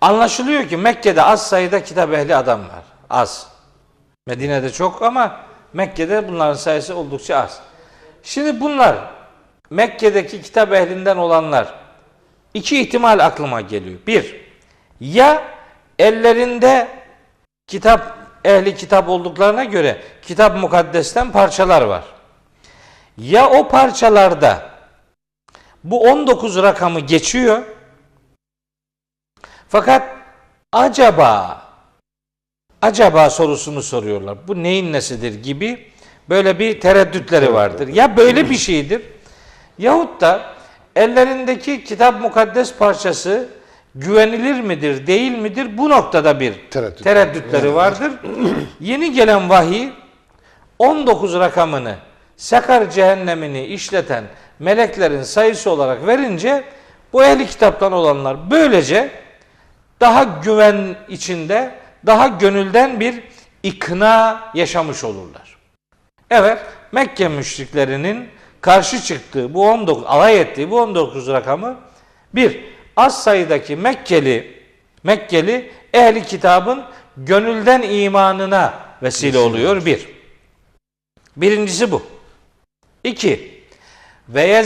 Anlaşılıyor ki Mekke'de az sayıda kitap ehli adam var. Az. Medine'de çok ama Mekke'de bunların sayısı oldukça az. Şimdi bunlar Mekke'deki kitap ehlinden olanlar iki ihtimal aklıma geliyor. Bir, ya ellerinde kitap ehli kitap olduklarına göre kitap mukaddesten parçalar var. Ya o parçalarda bu 19 rakamı geçiyor. Fakat acaba acaba sorusunu soruyorlar. Bu neyin nesidir gibi böyle bir tereddütleri vardır. Ya böyle bir şeydir yahut da ellerindeki kitap mukaddes parçası güvenilir midir, değil midir? Bu noktada bir Tereddüt. tereddütleri vardır. Yeni gelen vahiy 19 rakamını Sakar cehennemini işleten meleklerin sayısı olarak verince bu ehli kitaptan olanlar böylece daha güven içinde, daha gönülden bir ikna yaşamış olurlar. Evet, Mekke müşriklerinin karşı çıktığı bu 19, alay ettiği bu 19 rakamı bir, az sayıdaki Mekkeli, Mekkeli ehli kitabın gönülden imanına vesile oluyor bir. Birincisi bu. İki, ve